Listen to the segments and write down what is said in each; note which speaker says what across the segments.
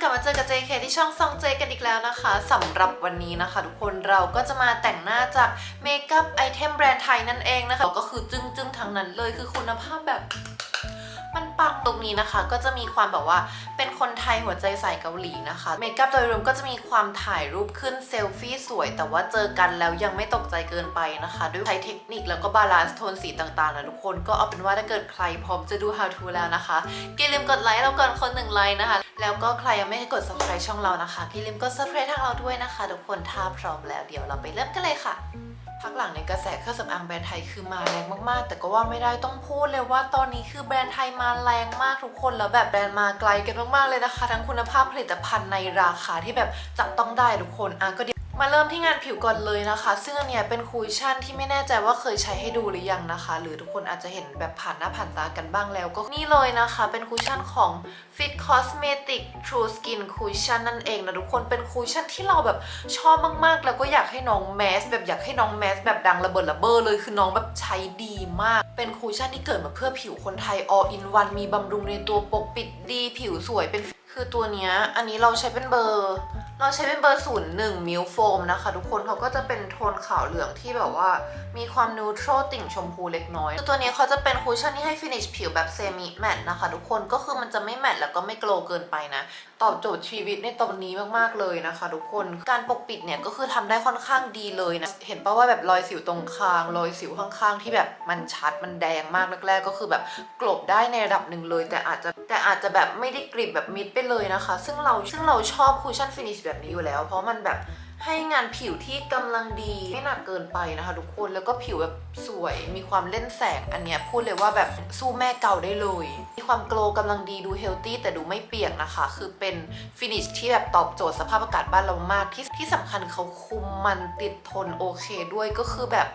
Speaker 1: กลับมาเจอกับ JK ที่ช่องซองเจกันอีกแล้วนะคะสำหรับวันนี้นะคะ ทุกคนเราก็จะมาแต่งหน้าจากเมคอัพไอเทมแบรนด์ไทยนั่นเองนะคะ ก็คือจึ้งๆทั้งนั้นเลยคือคุณภาพแบบมันปังตรงนี้นะคะ ก็จะมีความแบบว่าเป็นคนไทยหัวใจใส่เกาหลีนะคะเมคอัพโดยรวมก็จะมีความถ่ายรูปขึ้นเซลฟี่สวย แต่ว่าเจอกันแล้วยังไม่ตกใจเกินไปนะคะ ด้วยใช้เทคนิคแล้วก็บาลานซ์โทนสีต่างๆนะทุกคนก็เอาเป็นว่าถ้าเกิดใครพร้อมจะดู how to แล้วนะคะอย่าลืมกดไลค์เราก่อนคนหนึ่งไลค์นะคะ แล้วก็ใครยังไม่ได้กด subscribe ช่องเรานะคะพี่ลิมกด subscribe ทางเราด้วยนะคะ ทุกคนถ้าพร้อมแล้วเดี๋ยวเราไปเริ่มกันเลยค่ะ พักหลังในกระแสเครื่องสำอางแบรนด์ไทยคือมาแรงมากๆ แต่ก็ว่าไม่ได้ต้องพูดเลยว่าตอนนี้คือแบรนด์ไทยมาแรงมากทุกคนแล้วแบบแบรนด์มาไกลกันมากๆเลยนะคะ ทั้งคุณภาพผลิตภัณฑ์ในราคาที่แบบจับต้องได้ทุกคนอะก็เดี๋ยว มาเริ่มที่งานผิวก่อนเลยนะคะ ซึ่งอันเนี้ยเป็นคูชั่นที่ไม่แน่ใจว่าเคยใช้ให้ดูหรือยังนะคะ หรือทุกคนอาจจะเห็นแบบผ่านหน้าผ่านตากันบ้างแล้ว ก็นี่เลยนะคะ เป็นคูชั่นของ Fit Cosmetic True Skin Cushion นั่นเองนะทุกคนเป็นคูชั่นที่เราแบบชอบมากๆ แล้วก็อยากให้น้องแมสแบบอยากให้น้องแมสแบบดังระเบิดระเบ้อเลยคือน้องแบบใช้ดีมาก เป็นคูชั่นที่เกิดมาเพื่อผิวคนไทย all in one มีบำรุงในตัวปกปิดดี ผิวสวยเป็นคือตัวเนี้ยอันนี้เราใช้เป็นเบอร์ เราใช้เป็นเบอร์ศูนย์หนึ่งมิลโฟมนะคะ ทุกคนเขาก็จะเป็นโทนขาวเหลืองที่แบบว่า มีความนูโตรติ่งชมพูเล็กน้อยคือตัวนี้เขาจะเป็นคูชั่นที่ให้ฟินิชผิวแบบเซมิแมตนะคะ ทุกคนก็คือมันจะไม่แมตแล้วก็ไม่โกลเกินไปนะ ตอบโจทย์ชีวิตในตอนนี้มากๆเลยนะคะ ทุกคนการปกปิดเนี่ยก็คือทำได้ค่อนข้างดีเลยนะเห็นปะว่าแบบรอยสิวตรงคางรอยสิวข้างๆ ที่แบบมันชัดมันแดงมากแรกๆก็คือแบบกลบได้ในระดับหนึ่งเลย แต่อาจจะแต่อาจจะแบบไม่ได้กริบแบบมิดไปเลยนะคะ ซึ่งเราซึ่งเราชอบคูชั่นฟินิชแบบนี้อยู่แล้ว เพราะมันแบบให้งานผิวที่กำลังดีไม่หนักเกินไปนะคะทุกคนแล้วก็ผิวแบบสวยมีความเล่นแสงอันเนี้ยพูดเลยว่าแบบสู้แม่เก่าได้เลย มีความโกลว์กำลังดีดูเฮลตี้แต่ดูไม่เปียกนะคะ คือเป็นฟินิชที่แบบตอบโจทย์สภาพอากาศบ้านเรามากที่ที่สำคัญเขาคุมมันติดทนโอเคด้วยก็คือแบบ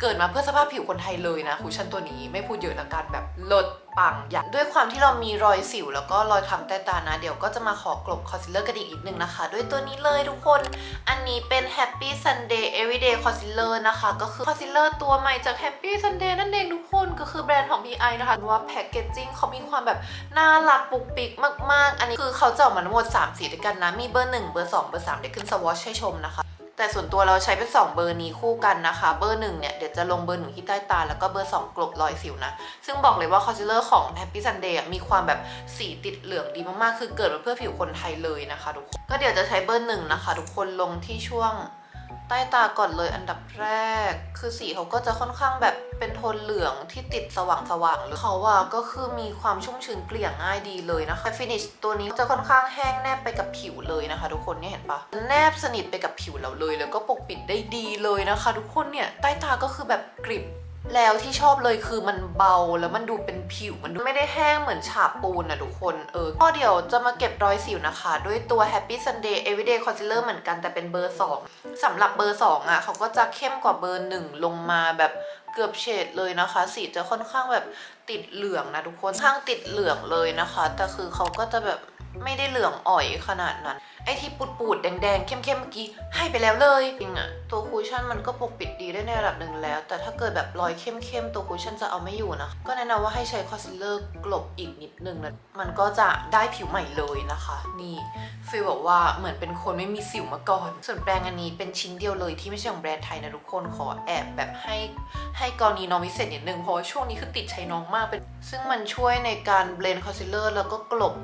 Speaker 1: เกิดมาเพื่อสภาพผิวคนไทยเลยนะคุชชั่นตัวนี้ไม่พูดเยอะละกันแบบลดปังอย่างด้วยความที่เรามีรอยสิว แล้วก็รอยคล้ำใต้ตานะ เดี๋ยวก็จะมาขอกลบคอนซีลเลอร์กันอีกนิดนึงนะคะ ด้วยตัวนี้เลยทุกคน อันนี้เป็น Happy Sunday Everyday Concealer นะคะ ก็คือ Concealer ตัวใหม่จาก Happy Sunday นั่นเองทุกคนก็คือแบรนด์ของ PI นะคะว่าแพคเกจจิ้งเขามีความแบบน่ารักปุกปิกมาก ๆ อันนี้คือเขาจะออกมาทั้งหมด3สีด้วยกันนะมีเบอร์1เบอร์2เบอร์3เดี๋ยวขึ้นสวอชให้ชมนะคะ แต่ส่วนตัวเราใช้เป็น 2 เบอร์นี้คู่กันนะคะ เบอร์หนึ่งเนี่ยเดี๋ยวจะลงเบอร์หนึ่งที่ใต้ตา แล้วก็เบอร์ 2 กลบรอยสิวนะ ซึ่งบอกเลยว่าคอนซีลเลอร์ของ Happy Sunday อะมีความแบบสีติดเหลืองดีมากๆ คือเกิดมาเพื่อผิวคนไทยเลยนะคะทุกคน ก็เดี๋ยวจะใช้เบอร์หนึ่งนะคะ ทุกคนลงที่ช่วง ต้ตาก่อนเลยอันดับแรก คือสีเขาก็จะค่อนข้างแบบเป็นโทนเหลืองที่ติดสว่างๆเลยเขาอะก็คือมีความชุ่มชื้นเกลี่ยง่ายดีเลยนะคะฟินิชตัวนี้จะค่อนข้างแห้งแนบไปกับผิวเลยนะคะ ทุกคนเนี่ยเห็นปะแนบสนิทไปกับผิวเราเลย แล้วก็ปกปิดได้ดีเลยนะคะ ทุกคนเนี่ยใต้ตาก็คือแบบกริบ แล้วที่ชอบเลยคือมันเบาแล้วมันดูเป็นผิวมันดูไม่ได้แห้งเหมือนฉาบปูนนะทุกคนเออก็เดี๋ยวจะมาเก็บรอยสิวนะคะ ด้วยตัว Happy Sunday Everyday Concealer เหมือนกันแต่เป็นเบอร์ 2สำหรับเบอร์ 2อะเขาก็จะเข้มกว่าเบอร์ 1 ลงมาแบบเกือบเฉดเลยนะคะ สีจะค่อนข้างแบบติดเหลืองนะทุกคนข้างติดเหลืองเลยนะคะ แต่คือเขาก็จะแบบ ไม่ได้เหลืองอ่อยขนาดนั้น ไอที่ปูดปูดๆ แดงๆ เข้มๆ เมื่อกี้ให้ไปแล้วเลย จริงอะตัวคูชั่นมันก็ปกปิดดีได้ในระดับหนึ่งแล้ว แต่ถ้าเกิดแบบรอยเข้มๆ ตัวคูชั่นจะเอาไม่อยู่นะ ก็แนะนำว่าให้ใช้คอนซีลเลอร์กลบอีกนิดนึงนะ มันก็จะได้ผิวใหม่เลยนะคะ นี่ฟีลบอกว่าเหมือนเป็นคนไม่มีสิวมาก่อน ส่วนแปรงอันนี้เป็นชิ้นเดียวเลยที่ไม่ใช่ของแบรนด์ไทยนะทุกคนขอแอบแบบให้ให้กรณีน้องพิเศษนิดนึงเพราะว่าช่วงนี้คือติดใช้น้องมากเป็น ซึ่งมันช่วยในการเบลนด์คอนซีลเลอร์แล้วก็กลบ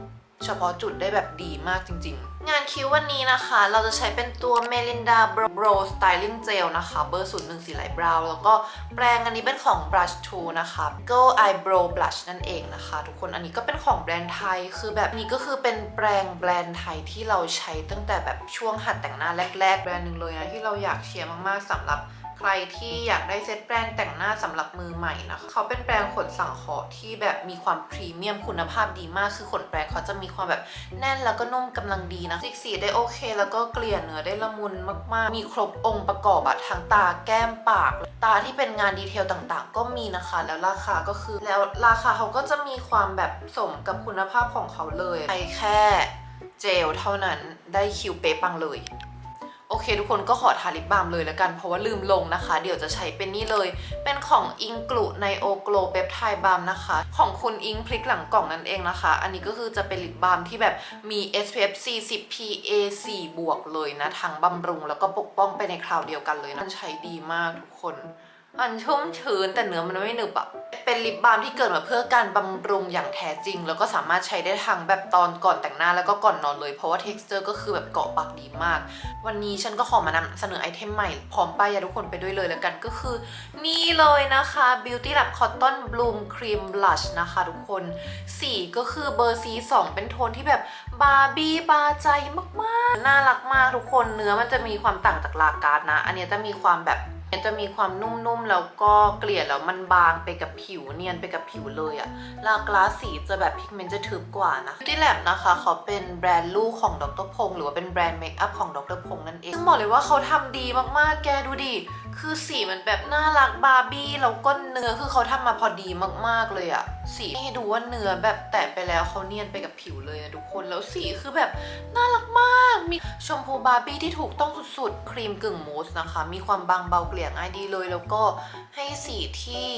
Speaker 1: เฉพาะจุดได้แบบดีมากจริง ๆ งานคิ้ววันนี้นะคะ เราจะใช้เป็นตัว Melinda Bro Styling Gel นะคะ เบอร์ 01สีไหลบราวน์แล้วก็แปรงอันนี้เป็นของ Brush 2 นะคะ Go Eyebrow Blush นั่นเองนะคะ ทุกคนอันนี้ก็เป็นของแบรนด์ไทย คือแบบนี้ก็คือเป็นแปรงแบรนด์ไทยที่เราใช้ตั้งแต่แบบช่วงหัดแต่งหน้าแรก ๆ แบรนด์หนึ่งเลยนะที่เราอยากเชียร์มากๆสำหรับ ใครที่อยากได้เซตแปรงแต่งหน้าสำหรับมือใหม่นะคะเขาเป็นแปรงขนสังเคราะห์ที่แบบมีความพรีเมียมคุณภาพดีมากคือขนแปรงเขาจะมีความแบบแน่นแล้วก็นุ่มกำลังดีนะสีสีได้โอเค แล้วก็เกลี่ยเนื้อได้ละมุนมาก ๆ มีครบองค์ประกอบอะทั้งตาแก้มปาก ตาที่เป็นงานดีเทลต่างๆ ก็มีนะคะ แล้วราคาก็คือแล้วราคาเขาก็จะมีความแบบสมกับคุณภาพของเขาเลยใช้แค่เจลเท่านั้นได้คิวเป๊ะปังเลย โอเค ทุกคนก็ขอทาลิปบาล์มเลยแล้วกันเพราะว่าลืมลงนะคะ เดี๋ยวจะใช้เป็นนี่เลย เป็นของอิงกลุในโอโกลเปปไทด์บาล์มนะคะ ของคุณอิงพลิกหลังกล่องนั่นเองนะคะ อันนี้ก็คือจะเป็นลิปบาล์มที่แบบมี SPF 40 PA 4บวกเลยนะทั้งบำรุงแล้วก็ปกป้องไปในคราวเดียวกันเลยนะมันใช้ดีมากทุกคน มันชุ่มชื้นแต่เนื้อมันไม่หนึบอะเป็นลิปบาล์มที่เกิดมาเพื่อการบำรุงอย่างแท้จริง แล้วก็สามารถใช้ได้ทั้งแบบตอนก่อนแต่งหน้าแล้วก็ก่อนนอนเลย เพราะว่า texture ก็คือแบบเกาะปากดีมาก วันนี้ฉันก็ขอมานำเสนอไอเทมใหม่ พร้อมป้ายยาทุกคนไปด้วยเลยแล้วกันก็คือ นี่เลยนะคะ Beauty Lab Cotton Bloom Cream Blush นะคะทุกคน สีก็คือเบอร์ C2 เป็นโทนที่แบบบาร์บี้บาใจมากๆ น่ารักมากทุกคนเนื้อมันจะมีความต่างจากลาการ์ดนะ อันนี้จะมีความแบบ จะมีความนุ่มๆแล้วก็เกลี่ยแล้วมันบางไปกับผิวเนียนไปกับผิวเลยอะลากลาสีจะแบบพิกเมนต์จะทึบกว่านะ Beauty Lab นะคะเขาเป็นแบรนด์ลูกของดรพงษ์หรือว่าเป็นแบรนด์เมคอัพของดรพงษ์นั่นเองต้องบอกเลยว่าเขาทำดีมากๆ แกดูดิ คือสีมันแบบน่ารักบาร์บี้แล้วก็เนื้อคือเขาทำมาพอดีมากๆเลยอะสีให้ดูว่าเนื้อแบบแตะไปแล้วเขาเนียนไปกับผิวเลยนะทุกคนแล้วสีคือแบบน่ารักมาก มีชมพูบาร์บี้ที่ถูกต้องสุดๆครีมกึ่งมูสนะคะ มีความบางเบาเกลี่ยง่ายดีเลย แล้วก็ให้สีที่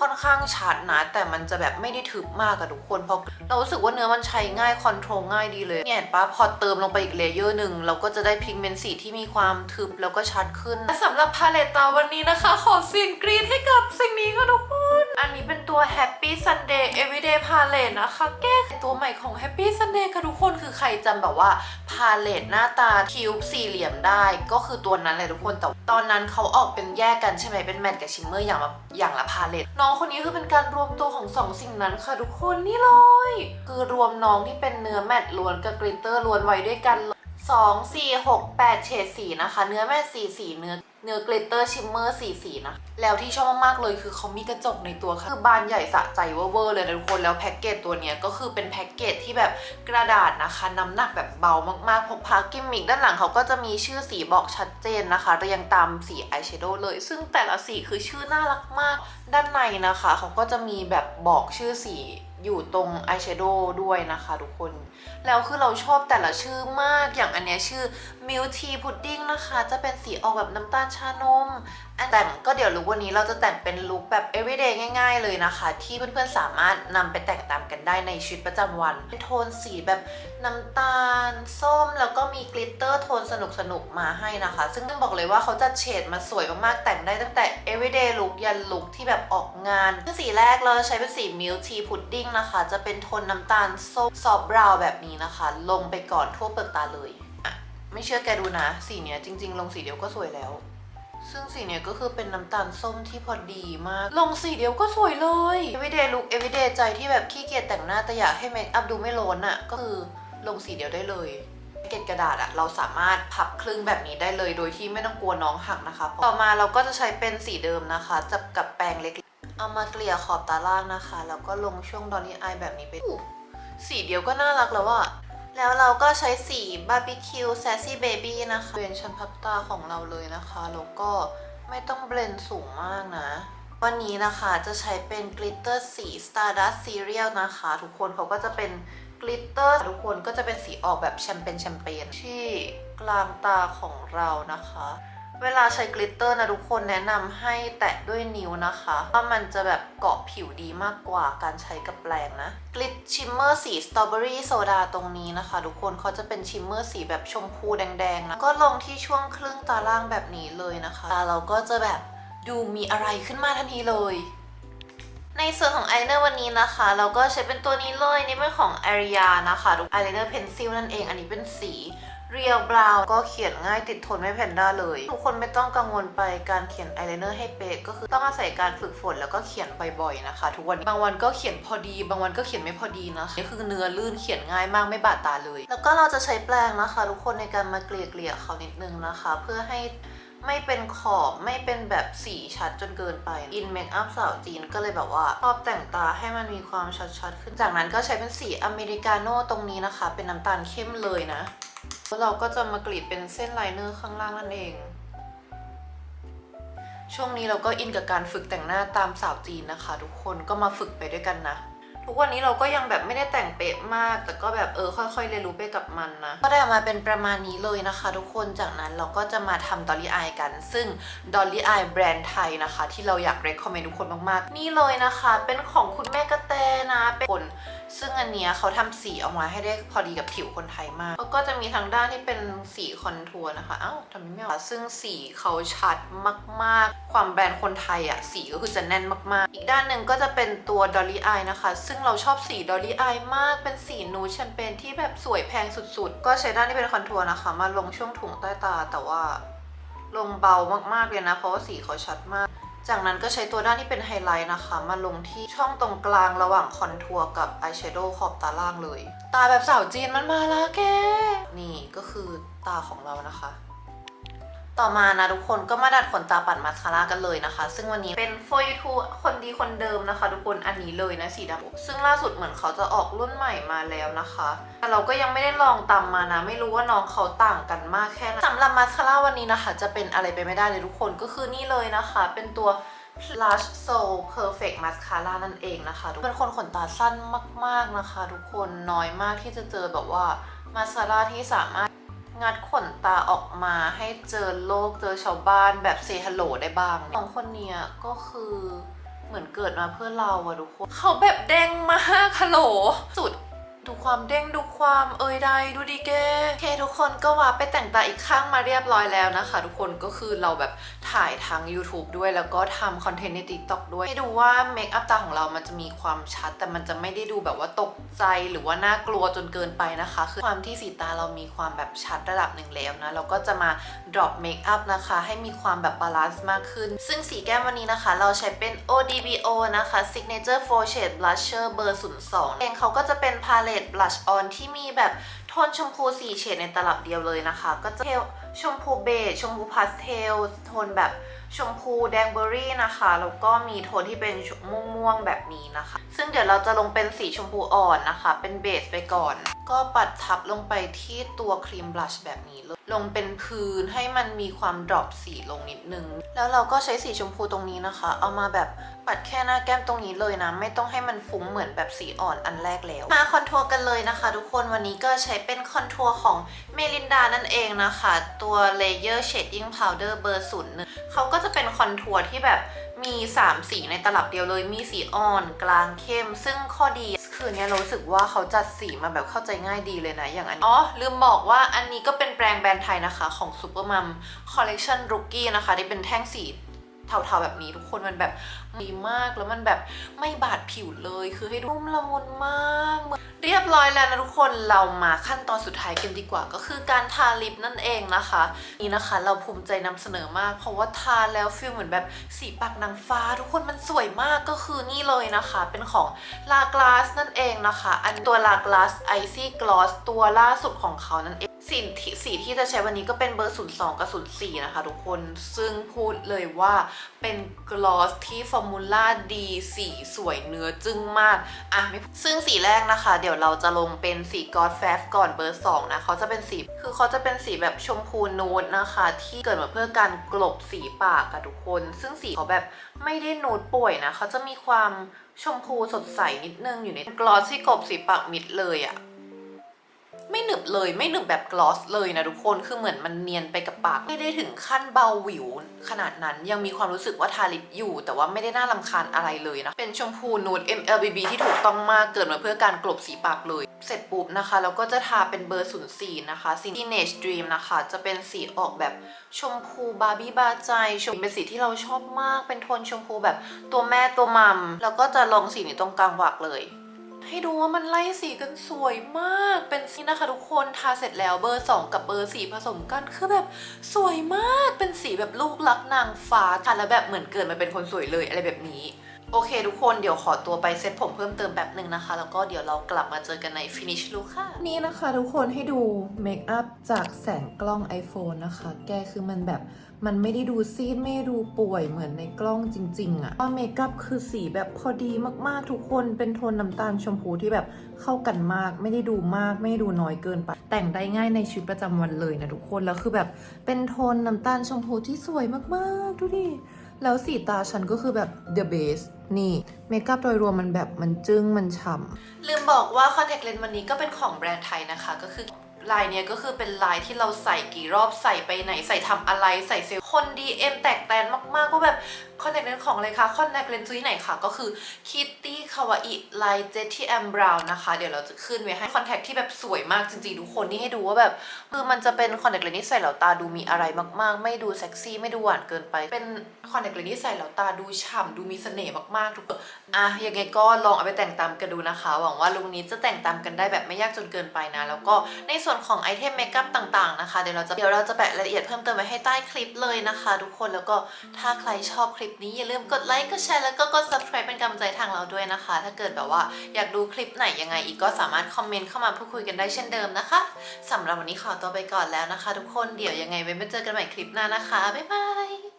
Speaker 1: ค่อนข้างชัดนะ แต่มันจะแบบไม่ได้ทึบมากอะทุกคนเพราะเรารู้สึกว่าเนื้อมันใช้ง่ายคอนโทรลง่ายดีเลยเนี่ยเห็นปะพอเติมลงไปอีกเลเยอร์หนึ่งเราก็จะได้พิกเมนต์สีที่มีความทึบแล้วก็ชัดขึ้นและสำหรับพาเลตตาวันนี้นะคะ ขอเสียงกรีดให้กับสิ่งนี้ค่ะทุกคน อันนี้เป็นตัว Happy Sunday Everyday Palette นะคะ แก้ตัวใหม่ของ Happy Sunday ค่ะทุกคนคือใครจำแบบว่าพาเลตหน้าตาคิ้วสี่เหลี่ยมได้ก็คือตัวนั้นเลยทุกคนแต่ตอนนั้นเขาออกเป็นแยกกันใช่ไหมเป็นแมทกับชิมเมอร์อย่างละอย่างละพาเลตน้องคนนี้คือเป็นการรวมตัวของสองสิ่งนั้นค่ะทุกคนนี่เลย คือรวมน้องที่เป็นเนื้อแมทล้วนกับกลิตเตอร์ล้วนไว้ด้วยกันเลยสองสี่หกแปดเฉดสีนะคะ เนื้อแมทสีสีเนื้อ เนื้อกลเตอร์ชิมเมอร์สีสีนะ แล้วที่ชอบมากๆเลยคือเขามีกระจกในตัวค่ะ คือบานใหญ่สะใจเวอร์เลยนะทุกคน แล้วแพ็กเกจตัวเนี้ยก็คือเป็นแพ็กเกจที่แบบกระดาษนะคะ น้ำหนักแบบเบามากๆ พกพากิมมิกด้านหลังเขาก็จะมีชื่อสีบอกชัดเจนนะคะเรียงตามสีอายแชโดว์เลย ซึ่งแต่ละสีคือชื่อน่ารักมาก ด้านในนะคะ เขาก็จะมีแบบบอกชื่อสีอยู่ตรงอายแชโดว์ด้วยนะคะ ทุกคน แล้วคือเราชอบแต่ละชื่อมาก อย่างอันเนี้ยชื่อ Milk Tea Pudding นะคะ จะเป็นสีออกแบบน้ำตาลชานม อันแต่งก็เดี๋ยวรู้วันนี้เราจะแต่งเป็นลุคแบบ everyday ง่าย ๆ เลยนะคะ ที่เพื่อนๆสามารถนำไปแต่งตามกันได้ในชีวิตประจำวัน เป็นโทนสีแบบน้ำตาล ส้ม แล้วก็มีกลิตเตอร์โทนสนุกๆมาให้นะคะ ซึ่งต้องบอกเลยว่าเขาจัดเฉดมาสวยมากๆ แต่งได้ตั้งแต่ everyday look ยันลุคที่แบบออกงานซึ่งสีแรกเราใช้เป็นสี milk tea pudding นะคะ จะเป็นโทนน้ำตาลส้มซอฟบราวแบบนี้นะคะ ลงไปก่อนทั่วเปลือกตาเลยอะไม่เชื่อแกดูนะ สีเนี้ยจริง ๆ ลงสีเดียวก็สวยแล้ว ซึ่งสีเนี้ยก็คือเป็นน้ำตาลส้มที่พอดีมาก ลงสีเดียวก็สวยเลย everyday look everyday ใจที่แบบขี้เกียจแต่งหน้าแต่อยากให้เมคอัพดูไม่โลนอะก็คือลงสีเดียวได้เลยเกล็ดกระดาษอะเราสามารถพับครึ่งแบบนี้ได้เลย โดยที่ไม่ต้องกลัวน้องหักนะคะ ต่อมาเราก็จะใช้เป็นสีเดิมนะคะจับกับแปรงเล็ก เอามาเกลี่ยขอบตาล่างนะคะ แล้วก็ลงช่วงดอ n นี่อายแบบนี้ไป สีเดียวก็น่ารักแล้วอะแล้วเราก็ใช้สีบาร์บีคิวแซซี่เบบี้นะคะเป็นชั้นพับตาของเราเลยนะคะ แล้วก็ไม่ต้องเบลนสูงมากนะ วันนี้นะคะจะใช้เป็นกลิตเตอร์สี Stardust Cereal นะคะ ทุกคนเขาก็จะเป็นกลิตเตอร์ทุกคนก็จะเป็นสีออกแบบแชมเปญแชมเปญที่กลางตาของเรานะคะ เวลาใช้กลิตเตอร์นะทุกคนแนะนำให้แตะด้วยนิ้วนะคะว่ามันจะแบบเกาะผิวดีมากกว่าการใช้กับแปรงนะกลิตชิมเมอร์สีสตรอเบอรี่โซดาตรงนี้นะคะ ทุกคนเขาจะเป็นชิมเมอร์สีแบบชมพูแดงๆนะก็ลงที่ช่วงครึ่งตาล่างแบบนี้เลยนะคะตาเราก็จะแบบดูมีอะไรขึ้นมาทันทีเลยในส่วนของอายไลเนอร์วันนี้นะคะ เราก็ใช้เป็นตัวนี้เลยนี่เป็นของ a r i a นะคะอายไลเนอร์เพนซิลนั่นเอง อันนี้เป็นสี เรียวบราวก็เขียนง่ายติดทนไม่แพนด้าเลย ทุกคนไม่ต้องกังวลไปการเขียนอายไลเนอร์ให้เป๊ะก็คือต้องอาศัยการฝึกฝนแล้วก็เขียนบ่อยๆนะคะ ทุกวันบางวันก็เขียนพอดี บางวันก็เขียนไม่พอดีนะคะนี่คือเนื้อลื่นเขียนง่ายมากไม่บาดตาเลย แล้วก็เราจะใช้แปรงนะคะ ทุกคนในการมาเกลี่ยๆเขานิดนึงนะคะ เพื่อให้ไม่เป็นขอบไม่เป็นแบบสีชัดจนเกินไป อินเมคอัพสาวจีนก็เลยแบบว่าชอบแต่งตาให้มันมีความชัดๆขึ้น จากนั้นก็ใช้เป็นสีอเมริกาโน่ตรงนี้นะคะ เป็นน้ำตาลเข้มเลยนะ เราก็จะมากรีดเป็นเส้นไลเนอร์ข้างล่างนั่นเอง ช่วงนี้เราก็อินกับการฝึกแต่งหน้าตามสาวจีนนะคะ ทุกคนก็มาฝึกไปด้วยกันนะ ทุกวันนี้เราก็ยังแบบไม่ได้แต่งเป๊ะมาก แต่ก็แบบเออค่อยๆเรียนรู้ไปกับมันนะ ก็ได้มาเป็นประมาณนี้เลยนะคะ ทุกคน จากนั้นเราก็จะมาทำดอลลี่อายกัน ซึ่งดอลลี่อายแบรนด์ไทยนะคะ ที่เราอยากเรคคอมเมนต์ทุกคนมากๆ นี่เลยนะคะ เป็นของคุณแม่กระแตนะ เป็นคน ซึ่งอันเนี้ยเขาทำสีออกมาให้ได้พอดีกับผิวคนไทยมาก แล้วก็จะมีทางด้านที่เป็นสีคอนทัวร์นะคะ เอ้าทำไมไม่ออกซึ่งสีเขาชัดมาก ๆ ความแบรนด์คนไทยอะสีก็คือจะแน่นมากๆ อีกด้านหนึ่งก็จะเป็นตัว Dolly Eye นะคะซึ่งึ่งเราชอบสี Dolly Eye มาก เป็นสีนูดแชมเปญที่แบบสวยแพงสุดๆ ก็ใช้ด้านที่เป็นคอนทัวร์นะคะ มาลงช่วงถุงใต้ตา แต่ว่าลงเบามากๆเลยนะ เพราะว่าสีเขาชัดมาก จากนั้นก็ใช้ตัวด้านที่เป็นไฮไลท์นะคะ มาลงที่ช่องตรงกลางระหว่างคอนทัวร์กับอายแชโดว์ขอบตาล่างเลย ตาแบบสาวจีนมันมาแล้วแก นี่ก็คือตาของเรานะคะ ต่อมานะทุกคนก็มาดัดขนตาปัดมาสคาร่ากันเลยนะคะ ซึ่งวันนี้เป็น for you to คนดีคนเดิมนะคะ ทุกคนอันนี้เลยนะสีดำซึ่งล่าสุดเหมือนเขาจะออกรุ่นใหม่มาแล้วนะคะ แต่เราก็ยังไม่ได้ลองตามมานะ ไม่รู้ว่าน้องเขาต่างกันมากแค่ไหนสำหรับมาสคาร่าวันนี้นะคะ จะเป็นอะไรไปไม่ได้เลยทุกคนก็คือนี่เลยนะคะ เป็นตัว Plush Soul Perfect Mascara นั่นเองนะคะเป็นคนขนตาสั้นมาก ๆนะคะ ทุกคนน้อยมากที่จะเจอแบบว่ามาสคาร่าที่สามารถ งัดขนตาออกมาให้เจอโลกเจอชาวบ้านแบบเซฮัลโหลได้บ้างสองคนเนี้ยก็คือเหมือนเกิดมาเพื่อเราอะทุกคน เขาแบบแดงมากฮัลโหลสุด ดูความเด้งดูความเอยใดดูดีเกโอเคทุกคนก็ว่าไปแต่งตาอีกข้างมาเรียบร้อยแล้วนะคะ ทุกคนก็คือเราแบบถ่ายทาง YouTube ด้วยแล้วก็ทำคอนเทนต์ใน TikTok ด้วยให้ดูว่าเมคอัพตาของเรามันจะมีความชัด แต่มันจะไม่ได้ดูแบบว่าตกใจหรือว่าน่ากลัวจนเกินไปนะคะ คือความที่สีตาเรามีความแบบชัดระดับหนึ่งแล้วนะเราก็จะมา drop เมคอัพนะคะ ให้มีความแบบบาลานซ์มากขึ้น ซึ่งสีแก้มวันนี้นะคะ เราใช้เป็น ODBO นะคะ Signature 4 Shade Blusher เบอร์02เองเขาก็จะเป็นพาเลเบลชออนที่มีแบบโทนชมพู4เฉดในตลับเดียวเลยนะคะ ก็จะ ชมพูเบจชมพูพาสเทลโทนแบบชมพูแดงเบอร์รี่นะคะ แล้วก็มีโทนที่เป็นม่วงๆแบบนี้นะคะ ซึ่งเดี๋ยวเราจะลงเป็นสีชมพูอ่อนนะคะ เป็นเบสไปก่อน ก็ปัดทับลงไปที่ตัวครีมบลัชแบบนี้เลยลงเป็นพื้นให้มันมีความดรอปสีลงนิดนึง แล้วเราก็ใช้สีชมพูตรงนี้นะคะ เอามาแบบปัดแค่หน้าแก้มตรงนี้เลยนะ ไม่ต้องให้มันฟุ้งเหมือนแบบสีอ่อนอันแรกแล้ว มาคอนทัวร์กันเลยนะคะ ทุกคนวันนี้ก็ใช้เป็นคอนทัวร์ของเมลินดานั่นเองนะคะตัว Layer Shading Powder เบอร์ศูนย์หนึ่งเขาก็จะเป็นคอนทัวร์ที่แบบมี 3 สีในตลับเดียวเลย มีสีอ่อนกลางเข้ม ซึ่งข้อดีคือเนี่ยรู้สึกว่าเขาจัดสีมาแบบเข้าใจง่ายดีเลยนะ อย่างอันอ๋อ ลืมบอกว่าอันนี้ก็เป็นแปรงแบรนด์ไทยนะคะ ของ Supermum Collection Rookie นะคะที่เป็นแท่งสี เทาๆแบบนี้ทุกคนมันแบบดีมากแล้วมันแบบไม่บาดผิวเลยคือให้ดูนุ่มละมุนมากเหมือนเรียบร้อยแล้วนะทุกคนเรามาขั้นตอนสุดท้ายกันดีกว่า ก็คือการทาลิปนั่นเองนะคะ นี่นะคะเราภูมิใจนำเสนอมาก เพราะว่าทาแล้วฟิลเหมือนแบบสีปากนางฟ้า ทุกคนมันสวยมากก็คือนี่เลยนะคะ เป็นของลากลาสนั่นเองนะคะ อันตัวลากลาสไอซี่กลอสตัวล่าสุดของเขานั่นเอง สีที่สีที่จะใช้วันนี้ก็เป็นเบอร์ 02 กับ 04 นะคะทุกคน ซึ่งพูดเลยว่าเป็นกลอสที่ฟอร์มูล่าดีสีสวยเนื้อจึ้งมาก อะไม่ซึ่งสีแรกนะคะ เดี๋ยวเราจะลงเป็นสีกอดแฟฟก่อนเบอร์ 2 นะเขาจะเป็นสี คือเขาจะเป็นสีแบบชมพูนูดนะคะ ที่เกิดมาเพื่อการกลบสีปากกับทุกคน ซึ่งสีเขาแบบไม่ได้นูดป่วยนะเขาจะมีความชมพูสดใสนิดนึงอยู่ในกลอสที่กลบสีปากมิดเลยอะ ไม่หนึบเลยไม่หนึบแบบกลอสเลยนะทุกคนคือเหมือนมันเนียนไปกับปาก ไม่ได้ถึงขั้นเบาหวิว ขนาดนั้นยังมีความรู้สึกว่าทาลิปอยู่ แต่ว่าไม่ได้น่ารำคาญอะไรเลยนะ เป็นชมพูนูด MLBB ที่ถูกต้องมากเกิดมาเพื่อการกลบสีปากเลย เสร็จปุ๊บนะคะแล้วก็จะทาเป็นเบอร์ 04 นะคะสี Teenage Dream นะคะ จะเป็นสีออกแบบชมพูบาร์บี้บาใจชมเป็นสีที่เราชอบมากเป็นโทนชมพูแบบตัวแม่ตัวมัมแล้วก็จะลงสีนี้ตรงกลางวักเลย ให้ดูว่ามันไล่สีกันสวยมาก เป็นสีนะคะทุกคนทาเสร็จแล้วเบอร์ 2 กับเบอร์4ผสมกันคือแบบสวยมาก เป็นสีแบบลูกรักนางฟ้าทาแล้วแบบเหมือนเกิดมาเป็นคนสวยเลยอะไรแบบนี้ โอเคทุกคนเดี๋ยวขอตัวไปเซ็ตผมเพิ่มเติมแบบหนึ่งนะคะ แล้วก็เดี๋ยวเรากลับมาเจอกันใน finish look ค่ะ นี่นะคะทุกคนให้ดูเมคอัพจากแสงกล้อง iPhone นะคะ แกคือมันแบบมันไม่ได้ดูซีด ไม่ดูป่วยเหมือนในกล้องจริง ๆอะว่าเมคอัพคือสีแบบพอดีมากๆทุกคนเป็นโทนน้ำตาลชมพูที่แบบเข้ากันมาก ไม่ได้ดูมากไม่ได้ดูน้อยเกินไป แต่งได้ง่ายในชีวิตประจำวันเลยนะทุกคนแล้วคือแบบเป็นโทนน้ำตาลชมพูที่สวยมากๆดูดิ แล้วสีตาฉันก็คือแบบ the best นี่เมคอัพโดยรวมมันแบบมันจึ้งมันฉ่ำลืมบอกว่าคอนแทคเลนส์วันนี้ก็เป็นของแบรนด์ไทยนะคะ ก็คือลายเนี้ยก็คือเป็นลายที่เราใส่กี่รอบใส่ไปไหนใส่ทำอะไรใส่เซลล์คน DM แตกแตนมากๆว่าแบบคอนแทคเลนส์ของอะไรคะคอนแทคเลนส์ซื้อที่ไหนคะก็คือ Kitty Kawaii ลาย JTM Brown นะคะ เดี๋ยวเราจะขึ้นไว้ให้คอนแทคที่แบบสวยมากจริงๆทุกคนนี่ให้ดูว่าแบบคือมันจะเป็นคอนแทคเลนส์ที่ใส่แล้วตาดูมีอะไรมากๆ ไม่ดูเซ็กซี่ไม่ดูหวานเกินไป เป็นคอนแทคเลนส์ที่ใส่แล้วตาดูฉ่ำดูมีเสน่ห์มากๆทุกคนอะยังไงก็ลองเอาไปแต่งตามกันดูนะคะ หวังว่าลุคนี้จะแต่งตามกันได้แบบไม่ยากจนเกินไปนะ แล้วก็ในส่วนของไอเทมเมคอัพต่างๆนะคะ เดี๋ยวเราจะเดี๋ยวเราจะแปะรายละเอียดเพิ่มเติมไว้ให้ใต้คลิปเลยนะคะ ทุกคนแล้วก็ถ้าใครชอบคลิปนี้อย่าลืมกดไลค์กดแชร์แล้วก็กด subscribe เป็นกำลังใจทางเราด้วยนะคะ ถ้าเกิดแบบว่าอยากดูคลิปไหนยังไงอีกก็สามารถคอมเมนต์เข้ามาพูดคุยกันได้เช่นเดิมนะคะสำหรับวันนี้ขอตัวไปก่อนแล้วนะคะ ทุกคนเดี๋ยวยังไงไว้มาเจอกันใหม่คลิปหน้านะคะบ๊ายบาย